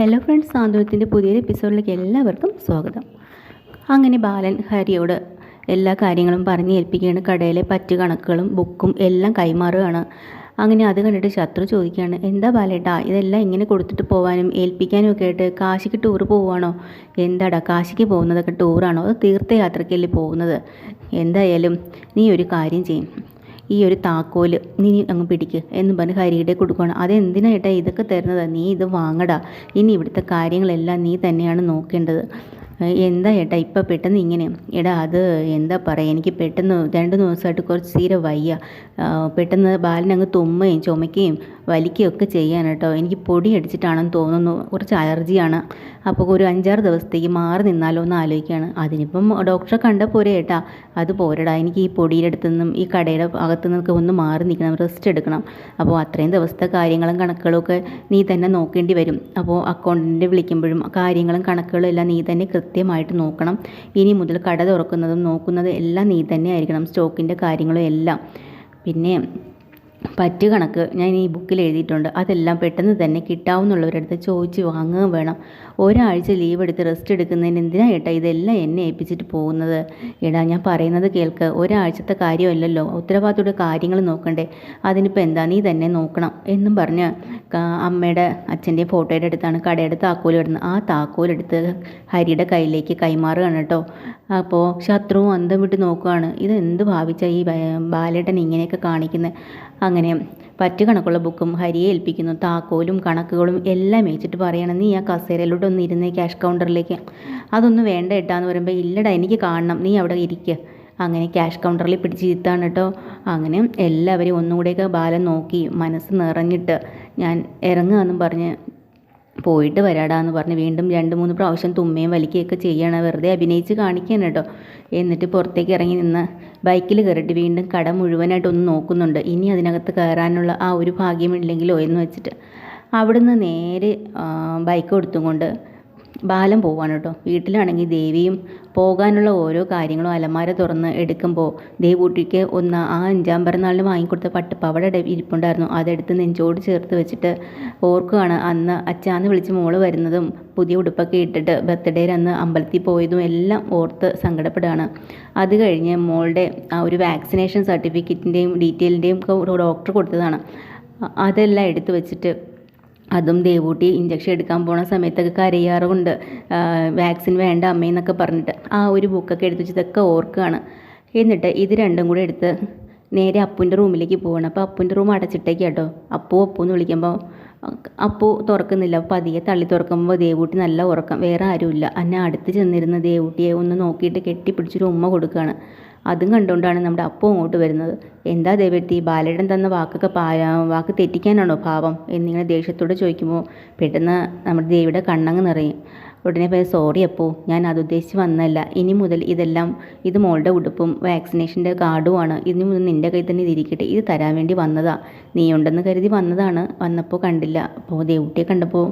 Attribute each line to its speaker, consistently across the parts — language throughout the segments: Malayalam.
Speaker 1: ഹലോ ഫ്രണ്ട്സ് സാന്ത്വനത്തിന്റെ പുതിയൊരു എപ്പിസോഡിലേക്ക് എല്ലാവർക്കും സ്വാഗതം. അങ്ങനെ ബാലൻ ഹരിയോട് എല്ലാ കാര്യങ്ങളും പറഞ്ഞ് ഏൽപ്പിക്കുകയാണ്. കടയിലെ പറ്റ് കണക്കുകളും ബുക്കും എല്ലാം കൈമാറുകയാണ്. അങ്ങനെ അത് കണ്ടിട്ട് ശത്രു ചോദിക്കുകയാണ്. എന്താ ബാലേട്ടാ ഇതെല്ലാം ഇങ്ങനെ കൊടുത്തിട്ട് പോകാനും ഏൽപ്പിക്കാനും ഒക്കെ ആയിട്ട് കാശിക്ക് ടൂർ പോവുകയാണോ എന്താടാ കാശിക്ക് പോകുന്നതൊക്കെ ടൂറാണോ അത് തീർത്ഥയാത്രയ്ക്കല്ലേ പോകുന്നത്? എന്തായാലും നീ ഒരു കാര്യം ചെയ്യും. ഈ ഒരു താക്കോൽ നീ അങ്ങ് പിടിക്ക് എന്ന് പറഞ്ഞ് ഹരിയുടെ കൊടുക്കുകയാണ് അതെന്തിനായിട്ടാണ് ഇതൊക്കെ തരുന്നത്? നീ ഇത് വാങ്ങടാ. ഇനി ഇവിടുത്തെ കാര്യങ്ങളെല്ലാം നീ തന്നെയാണ് നോക്കേണ്ടത്. എന്താ ഏട്ടാ ഇപ്പം പെട്ടെന്ന് ഇങ്ങനെ? എടാ അത് എന്താ പറയുക എനിക്ക് പെട്ടെന്ന് രണ്ട് ദിവസമായിട്ട് കുറച്ച് തീരെ വയ്യ. പെട്ടെന്ന് ബാലിനങ്ങ് തുമ്മുകയും ചുമയ്ക്കുകയും വലിക്കുകയും ഒക്കെ ചെയ്യാൻ കേട്ടോ. എനിക്ക് പൊടി അടിച്ചിട്ടാണെന്ന് തോന്നുന്നു. കുറച്ച് അലർജിയാണ് അപ്പോൾ ഒരു അഞ്ചാറ് ദിവസത്തേക്ക് മാറി നിന്നാലോ എന്ന് ആലോചിക്കുകയാണ്. അതിനിപ്പം ഡോക്ടറെ കണ്ട പോരെ ഏട്ടാ. അത് പോരടാ. എനിക്ക് ഈ പൊടിയുടെ അടുത്തു നിന്നും ഈ കടയുടെ അകത്തു നിന്നൊക്കെ ഒന്ന് മാറി നിൽക്കണം. റെസ്റ്റ് എടുക്കണം. അപ്പോൾ അത്രയും ദിവസത്തെ കാര്യങ്ങളും കണക്കുകളും ഒക്കെ നീ തന്നെ നോക്കേണ്ടി വരും. അപ്പോൾ അക്കൗണ്ടന്റ് വിളിക്കുമ്പോഴും കാര്യങ്ങളും കണക്കുകളും എല്ലാം നീ തന്നെ കൃത്യമായിട്ട് നോക്കണം. ഇനി മുതൽ കട തുറക്കുന്നതും നോക്കുന്നതും എല്ലാം നീ തന്നെ ആയിരിക്കണം. സ്റ്റോക്കിന്റെ കാര്യങ്ങളും എല്ലാം. പിന്നെ പറ്റ് കണക്ക് ഞാൻ ഈ ബുക്കിൽ എഴുതിയിട്ടുണ്ട്. അതെല്ലാം പെട്ടെന്ന് തന്നെ കിട്ടാവുന്നുള്ളവരടുത്ത് ചോദിച്ച് വാങ്ങുകയും വേണം. ഒരാഴ്ച ലീവ് എടുത്ത് റെസ്റ്റ് എടുക്കുന്നതിന് എന്തിനാ ഏട്ടാ ഇതെല്ലാം എന്നെ ഏൽപ്പിച്ചിട്ട് പോകുന്നത്? എടാ ഞാൻ പറയുന്നത് കേൾക്ക്. ഒരാഴ്ചത്തെ കാര്യമല്ലല്ലോ. ഉത്തരവാദിത്തയുടെ കാര്യങ്ങൾ നോക്കണ്ടേ. അതിനിപ്പോൾ എന്താ നീ തന്നെ നോക്കണം എന്നും പറഞ്ഞ് അമ്മയുടെ അച്ഛന്റെ ഫോട്ടോയുടെ അടുത്താണ് കടയുടെ താക്കോൽ ഇടുന്നത്. ആ താക്കോലെടുത്ത് ഹരിയുടെ കയ്യിലേക്ക് കൈമാറുകയാണ് കേട്ടോ. അപ്പോൾ ശത്രുവും അന്തം വിട്ട് നോക്കുകയാണ്. ഇത് എന്ത് ഭാവിച്ചാൽ ഈ ബാലേട്ടൻ ഇങ്ങനെയൊക്കെ കാണിക്കുന്നത് അങ്ങനെ പറ്റു കണക്കുള്ള ബുക്കും ഹരിയെ ഏൽപ്പിക്കുന്നു. താക്കോലും കണക്കുകളും എല്ലാം വെച്ചിട്ട് പറയണം നീ ആ കസേരയിലോട്ട് ഒന്ന് ഇരുന്ന് ക്യാഷ് കൗണ്ടറിലേക്ക്. അതൊന്നും വേണ്ട ഏട്ടാന്ന് പറയുമ്പോൾ ഇല്ലടാ എനിക്ക് കാണണം. നീ അവിടെ ഇരിക്കുക അങ്ങനെ ക്യാഷ് കൗണ്ടറിൽ പിടിച്ച് ഇരുത്താണ് കേട്ടോ അങ്ങനെ എല്ലാവരും ഒന്നുകൂടെയൊക്കെ ബാലം നോക്കി മനസ്സ് നിറഞ്ഞിട്ട് ഞാൻ ഇറങ്ങുക പറഞ്ഞ് പോയിട്ട് വരാടാന്ന് പറഞ്ഞ് വീണ്ടും രണ്ട് മൂന്ന് പ്രാവശ്യം തുമ്മയും വലിക്കുകയൊക്കെ ചെയ്യണം. വെറുതെ അഭിനയിച്ച് കാണിക്കുകയാണ് കേട്ടോ. എന്നിട്ട് പുറത്തേക്ക് ഇറങ്ങി നിന്ന് ബൈക്കിൽ കയറിയിട്ട് വീണ്ടും കട മുഴുവനായിട്ട് ഒന്ന് നോക്കുന്നുണ്ട്. ഇനി അതിനകത്ത് കയറാനുള്ള ആ ഒരു ഭാഗ്യമില്ലെങ്കിലോ എന്ന് വെച്ചിട്ട്. അവിടുന്ന് നേരെ ബൈക്ക് കൊടുത്തും കൊണ്ട് ബാലം പോവാണ് കേട്ടോ. വീട്ടിലാണെങ്കിൽ ദേവിയും പോകാനുള്ള ഓരോ കാര്യങ്ങളും അലമാര തുറന്ന് എടുക്കുമ്പോൾ ദേവൂട്ടിക്ക് ഒന്ന് ആ അഞ്ചാം പിറന്നാളിന് വാങ്ങിക്കൊടുത്ത പട്ടുപാവട ഇരിപ്പുണ്ടായിരുന്നു. അതെടുത്ത് നെഞ്ചോട് ചേർത്ത് വെച്ചിട്ട് ഓർക്കുകയാണ്. അന്ന് അച്ചാന്ന് വിളിച്ച് മോൾ വരുന്നതും പുതിയ ഉടുപ്പൊക്കെ ഇട്ടിട്ട് ബർത്ത്ഡേയിൽ അന്ന് അമ്പലത്തിൽ പോയതും എല്ലാം ഓർത്ത് സങ്കടപ്പെടുകയാണ്. അത് കഴിഞ്ഞ് മോളുടെ ആ ഒരു വാക്സിനേഷൻ സർട്ടിഫിക്കറ്റിന്റെയും ഡീറ്റെയിലിന്റെയും ഒക്കെ ഡോക്ടർ കൊടുത്തതാണ്. അതെല്ലാം എടുത്തു വെച്ചിട്ട് അതും ദേവൂട്ടി ഇഞ്ചക്ഷൻ എടുക്കാൻ പോണ സമയത്തൊക്കെ കരയാറുമുണ്ട്. വാക്സിൻ വേണ്ട അമ്മയെന്നൊക്കെ പറഞ്ഞിട്ട്. ആ ഒരു ബുക്കൊക്കെ എടുത്ത് വെച്ചതൊക്കെ ഓർക്കുകയാണ് എന്നിട്ട് ഇത് രണ്ടും കൂടെ എടുത്ത് നേരെ അപ്പുന്റെ റൂമിലേക്ക് പോവാണ്. അപ്പോൾ അപ്പുന്റെ റൂം അടച്ചിട്ടേക്ക് കേട്ടോ. അപ്പു അപ്പു എന്ന് വിളിക്കുമ്പോൾ അപ്പു തുറക്കുന്നില്ല. പതിയെ തള്ളി തുറക്കുമ്പോൾ ദേവൂട്ടി നല്ല ഉറക്കം. വേറെ ആരുമില്ല. എന്നെ അടുത്ത് ചെന്നിരുന്ന ദേവൂട്ടിയെ ഒന്ന് നോക്കിയിട്ട് കെട്ടിപ്പിടിച്ചൊരു ഉമ്മ കൊടുക്കുകയാണ് അതും കണ്ടുകൊണ്ടാണ് നമ്മുടെ അപ്പു അങ്ങോട്ട് വരുന്നത്. എന്താ ദേവത്തി ബാലേട്ടൻ തന്ന വാക്കൊക്കെ പായാ വാക്ക് തെറ്റിക്കാനാണോ ഭാവം എന്നിങ്ങനെ ദേഷ്യത്തോടെ ചോദിക്കുമ്പോൾ പെട്ടെന്ന് നമ്മുടെ ദേവിയുടെ കണ്ണങ്ങ് നിറയും. ഉടനെ പോയി സോറി അപ്പോൾ ഞാൻ അത് ഉദ്ദേശിച്ച് വന്നല്ല ഇനി മുതൽ ഇതെല്ലാം ഇത് മോളുടെ ഉടുപ്പും വാക്സിനേഷന്റെ കാർഡുമാണ് ഇനി മുതൽ നിന്റെ കയ്യിൽ തന്നെ ഇതിരിക്കട്ടെ. ഇത് തരാൻ വേണ്ടി വന്നതാ. നീ ഉണ്ടെന്ന് കരുതി വന്നതാണ്. വന്നപ്പോൾ കണ്ടില്ല. അപ്പോൾ ദേവുട്ടിയെ കണ്ടപ്പോൾ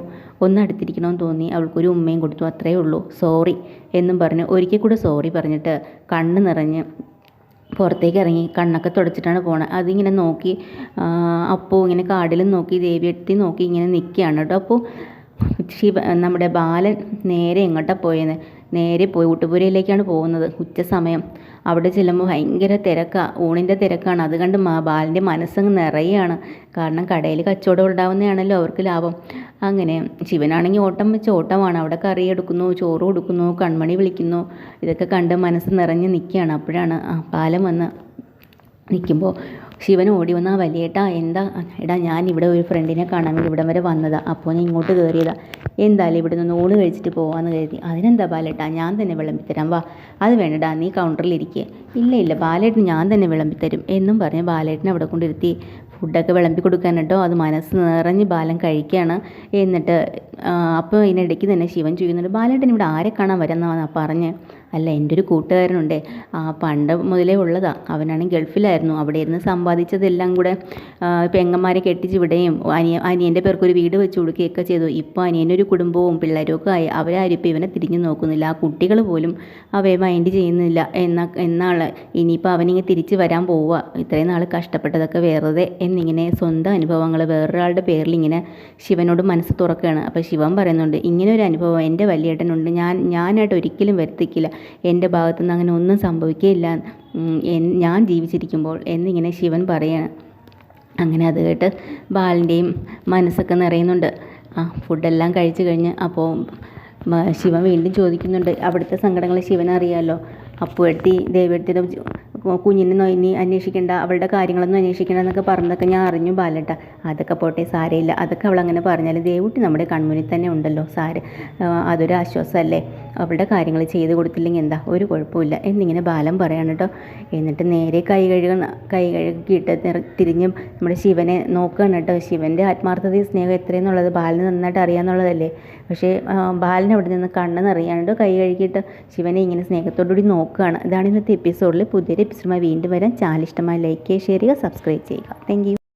Speaker 1: ഒന്ന് അടുത്തിരിക്കണമെന്ന് തോന്നി. അവൾക്കൊരു ഉമ്മയും കൊടുത്തു. അത്രയേ ഉള്ളൂ. സോറി എന്നും പറഞ്ഞ് ഒരിക്കൽ കൂടെ സോറി പറഞ്ഞിട്ട് കണ്ണ് നിറഞ്ഞ് പുറത്തേക്ക് ഇറങ്ങി കണ്ണൊക്കെ തുടച്ചിട്ടാണ് പോണത് അതിങ്ങനെ നോക്കി അപ്പോൾ ഇങ്ങനെ കാടിലും നോക്കി ദേവിയെടുത്തി നോക്കി ഇങ്ങനെ നിൽക്കുകയാണ് കേട്ടോ. അപ്പോൾ ശിവ നമ്മുടെ ബാലൻ നേരെ എങ്ങോട്ടാണ് പോയത് നേരെ പോയി ഊട്ടുപുരയിലേക്കാണ് പോകുന്നത്. ഉച്ചസമയം അവിടെ ചെല്ലുമ്പോൾ ഭയങ്കര തിരക്കാണ് ഊണിന്റെ തിരക്കാണ്. അത് കണ്ട് ബാലന്റെ മനസ്സങ്ങ് നിറയാണ്. കാരണം കടയിൽ കച്ചവടം ഉണ്ടാവുന്നതാണല്ലോ അവർക്ക് ലാഭം. അങ്ങനെ ശിവനാണെങ്കിൽ ഓട്ടം വെച്ച് ഓട്ടമാണ്. അവിടെ കറി എടുക്കുന്നു ചോറ് കൊടുക്കുന്നു കൺമണി വിളിക്കുന്നു. ഇതൊക്കെ കണ്ട് മനസ്സ് നിറഞ്ഞ് നിൽക്കുകയാണ് അപ്പോഴാണ് ആ ബാലൻ വന്ന് നിൽക്കുമ്പോൾ ശിവൻ ഓടി വന്ന് ആ വലിയേട്ടാ എന്താ? എടാ ഞാൻ ഇവിടെ ഒരു ഫ്രണ്ടിനെ കാണാൻ വേണ്ടി ഇവിടം വരെ വന്നതാ. അപ്പോൾ ഞാൻ ഇങ്ങോട്ട് കയറിയതാ എന്തായാലും ഇവിടെ നിന്ന് ഊണ് കഴിച്ചിട്ട് പോകാമെന്ന് കരുതി. അതിനെന്താ ബാലേട്ടാ ഞാൻ തന്നെ വിളമ്പിത്തരാം വാ. അത് വേണ്ടടാ നീ കൗണ്ടറിൽ ഇരിക്കുക ഇല്ല ഇല്ല ബാലേട്ടൻ ഞാൻ തന്നെ വിളമ്പിത്തരും എന്നും പറഞ്ഞ് ബാലേട്ടനെ അവിടെ കൊണ്ടിരുത്തി ഫുഡൊക്കെ വിളമ്പി കൊടുക്കാൻ കേട്ടോ അത് മനസ്സ് നിറഞ്ഞ് ബാലൻ കഴിക്കുകയാണ് എന്നിട്ട് അപ്പോൾ ഇതിനിടയ്ക്ക് തന്നെ ശിവൻ ചോദിക്കുന്നുണ്ട് ബാലേട്ടൻ ഇവിടെ ആരെ കാണാൻ വരാമെന്നാണ് പറഞ്ഞ്? അല്ല എന്റെ ഒരു കൂട്ടുകാരനുണ്ട്. ആ പണ്ട് മുതലേ ഉള്ളതാണ് അവനാണ് ഗൾഫിലായിരുന്നു. അവിടെ ഇരുന്ന് സമ്പാദിച്ചതെല്ലാം കൂടെ പെങ്ങന്മാരെ കെട്ടിച്ച് വിടുകയും അനിയ അനിയന്റെ പേർക്കൊരു വീട് വെച്ച് കൊടുക്കുകയൊക്കെ ചെയ്തു. ഇപ്പോൾ അനിയനൊരു കുടുംബവും പിള്ളേരും ഒക്കെ ആയി. അവരാരും ഇപ്പോൾ ഇവനെ തിരിഞ്ഞു നോക്കുന്നില്ല. ആ കുട്ടികൾ പോലും അവയെ മൈൻഡ് ചെയ്യുന്നില്ല. എന്നാ എന്നാൾ ഇനിയിപ്പോൾ അവനിങ്ങനെ തിരിച്ച് വരാൻ പോവുക. ഇത്രയും നാൾ കഷ്ടപ്പെട്ടതൊക്കെ വെറുതെ എന്നിങ്ങനെ സ്വന്തം അനുഭവങ്ങൾ വേറൊരാളുടെ പേരിൽ ഇങ്ങനെ ശിവനോട് മനസ്സ് തുറക്കുകയാണ്. അപ്പോൾ ശിവൻ പറയുന്നുണ്ട് ഇങ്ങനെ ഒരു അനുഭവം എന്റെ വലിയേട്ടനുണ്ട്. ഞാൻ ഞാനായിട്ട് ഒരിക്കലും വരുത്തിക്കില്ല. എന്റെ ഭാഗത്തുനിന്ന് അങ്ങനെ ഒന്നും സംഭവിക്കുകയില്ല. ഞാൻ ജീവിച്ചിരിക്കുമ്പോൾ എന്നിങ്ങനെ ശിവൻ പറയാണ്. അങ്ങനെ അത് കേട്ട് ബാലിന്റെയും മനസ്സൊക്കെ നിറയുന്നുണ്ട്. ആ ഫുഡെല്ലാം കഴിച്ചു കഴിഞ്ഞ് അപ്പോൾ ശിവൻ വീണ്ടും ചോദിക്കുന്നുണ്ട് അവിടുത്തെ സങ്കടങ്ങൾ ശിവൻ അറിയാമല്ലോ അപ്പുവെടുത്തി ദേവെടുത്തിയുടെ കുഞ്ഞിനെ നോ- ഇനി അന്വേഷിക്കേണ്ട അവളുടെ കാര്യങ്ങളൊന്നും അന്വേഷിക്കേണ്ട എന്നൊക്കെ പറഞ്ഞതൊക്കെ ഞാൻ അറിഞ്ഞു ബാലട്ട. അതൊക്കെ പോട്ടെ സാരയില്ല. അതൊക്കെ അവളങ്ങനെ പറഞ്ഞാൽ ദേവുട്ടി നമ്മുടെ കൺമുന്നിൽ തന്നെ ഉണ്ടല്ലോ സാര. അതൊരു ആശ്വാസമല്ലേ? അവളുടെ കാര്യങ്ങൾ ചെയ്ത് കൊടുത്തില്ലെങ്കിൽ എന്താ? ഒരു കുഴപ്പമില്ല എന്നിങ്ങനെ ബാലം പറയാണ് കേട്ടോ എന്നിട്ട് നേരെ കൈ കഴുകുന്ന കൈ കഴുകിയിട്ട് തിരിഞ്ഞ് നമ്മുടെ ശിവനെ നോക്കുകയാണ് കേട്ടോ ശിവന്റെ ആത്മാർത്ഥതയും സ്നേഹം എത്രയെന്നുള്ളത് ബാലന് നന്നായിട്ട് അറിയാമെന്നുള്ളതല്ലേ പക്ഷേ ബാലൻ അവിടെ നിന്ന് കണ്ണ് നിറയാണ്ട് കൈ കഴുകിയിട്ട് ശിവനെ ഇങ്ങനെ സ്നേഹത്തോടുകൂടി നോക്കുകയാണ്. ഇതാണ് ഇന്നത്തെ എപ്പിസോഡിൽ പുതിയൊരു എപ്പിസോഡുമായി വീണ്ടും വരാൻ ചാനൽ ഇഷ്ടമായി ലൈക്ക് ചെയ്യുക ഷെയർ ചെയ്യുക. സബ്സ്ക്രൈബ് ചെയ്യുക താങ്ക്